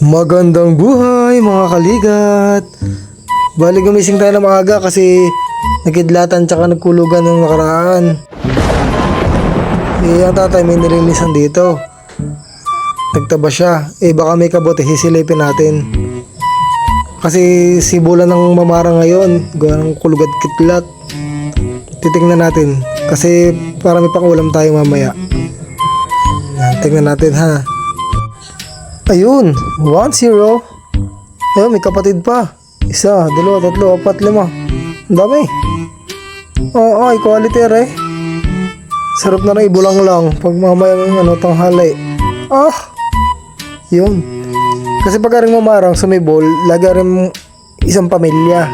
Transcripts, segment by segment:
Magandang buhay mga kaligat! Bali gumising tayo na maaga kasi nakidlatan tsaka nagkulugan ng nakaraan. Eh, ang tatay may nilinisan dito. Nagtaba siya. Eh, baka may kabote, hisilipin natin. Kasi si Bula ng mamara ngayon, gawa ng kulugat kitlat. Titingnan natin. Kasi para may pangulam tayo mamaya. Tingnan natin ha. Ayun, 1-0. Ayun, may kapatid pa. Isa, dalawa, tatlo, apat, lima. Ang dami. Oo, ay, quality re. Sarap na rin, ibulang lang. Pag mamaya ng ano, tanghali. Ah! Yun. Kasi pag aring mamarang sumibol, lagi rin isang pamilya.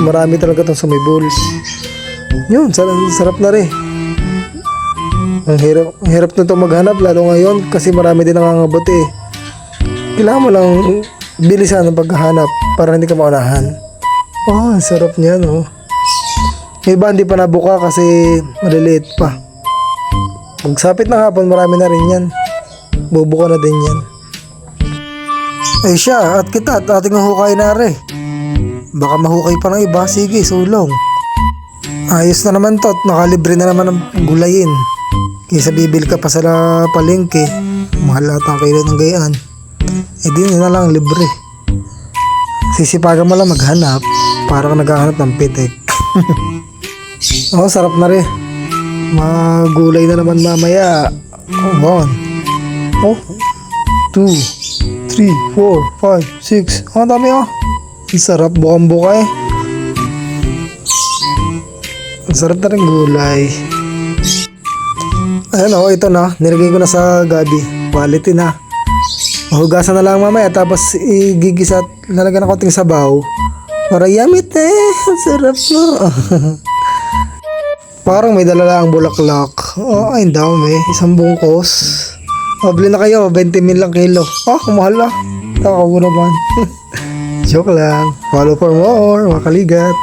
Marami talaga itong sumibol. Yun, sarap, sarap na rin. Ang hirap, ang hirap na ito maghanap, lalo ngayon, kasi marami din nangangabot eh kailangan mo lang bilisan ang paghahanap para hindi ka maunahan. Oh, ang sarap niya, no? May iba hindi pa nabuka kasi maliliit pa. Pagsapit ng hapon, marami na rin yan. Bubuka na din yan. Ay siya, at kita, at ating hukay na rin. Baka mahukay pa ng iba, sige, sulong. Ayos na naman to, at nakalibre na naman ng gulayin. Kaysa bibil ka pa sa palengke, mahal ata ang kilo ng gayaan. Eh di na lang libre. Sisipagan mo lang maghanap para ka naghahanap ng pitik. oh, sarap na rin. Magulay na naman mamaya. Oh, one. Oh, two, three, four, five, six. Oh, ang dami oh. Ang sarap bukang buka eh. Ang sarap na rin gulay. Ayan oh, ito na. Nilagay ko na sa gabi. Quality na. Hugasan na lang mamaya tapos igigisa at lalagyan ng konting sabaw. Para yummy te. Ang sarap mo. Parang may dala lang bulaklak. Oh, ay dami. Isang bungkos. Oh, bili na kayo. 20 mil lang kilo. Oh, mahal ah. Takaw naman. Joke lang. Follow for more. Mga kaligat.